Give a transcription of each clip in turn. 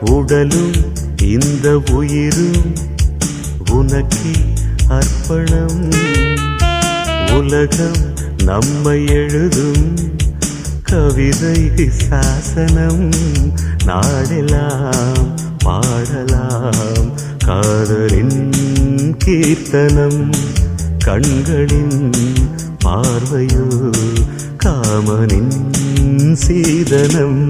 உடலும் இந்த உயிரும் உனக்கே அர்ப்பணம். உலகம் நம்மை எழுதும் கவிதை சாசனம். நாடெல்லாம் பாடலாம். காதலின் கீர்த்தனம் கண்களின் பார்வையோ காமனின் சீதனம்.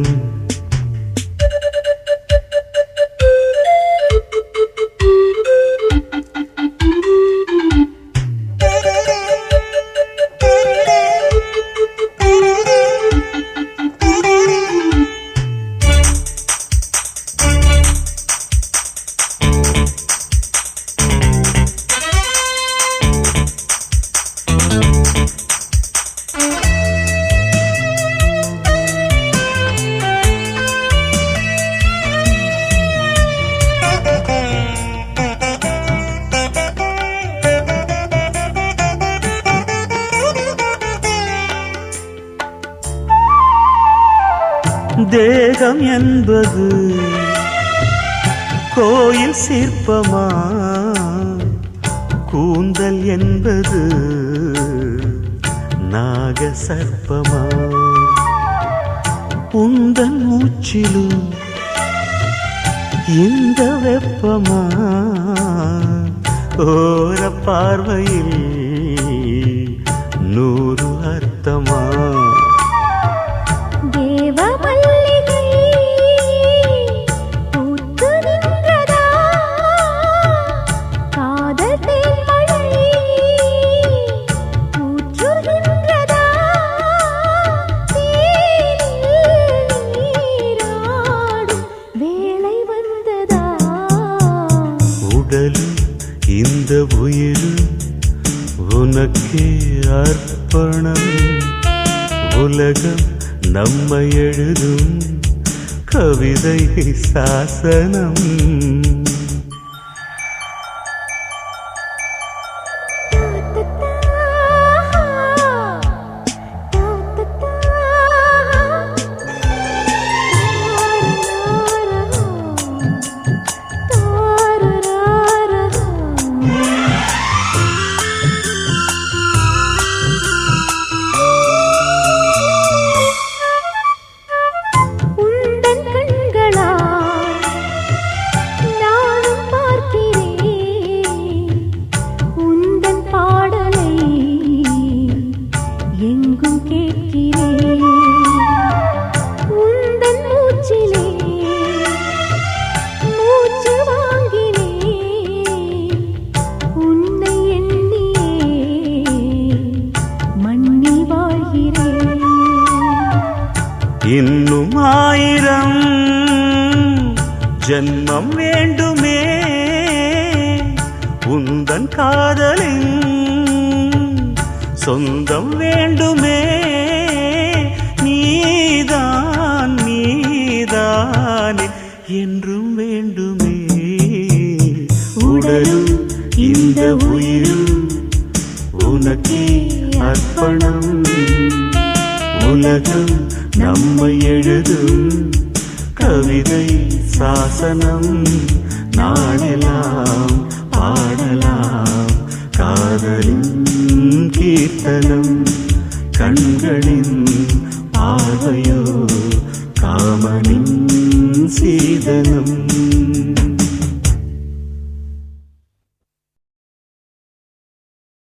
தேகம் என்பது கோயில் சிற்பமா? கூந்தல் என்பது நாக சர்ப்பமா உந்தன் மூச்சிலும் இந்த வெப்பமா? ஓர பார்வையில் நூறு அர்த்தமா? உனக்கே அர்ப்பணம். உலகம் நம்மை எழுதும் கவிதை சாசனம். இன்னும் ஆயிரம் ஜென்மம் வேண்டுமே. உந்தன் காதலின் சொந்தம் வேண்டுமே. நீதான் நீதானே என்றும் வேண்டுமே. உடலும் இந்த உயிரும் உனக்கே அர்ப்பணம். உலகம் நம்மை எழுதும் கவிதை சாசனம் நாடெல்லாம் பாடலாம். காதலின் கீர்த்தனம் கண்களின் பார்வையோ காமனின் சீதனம்.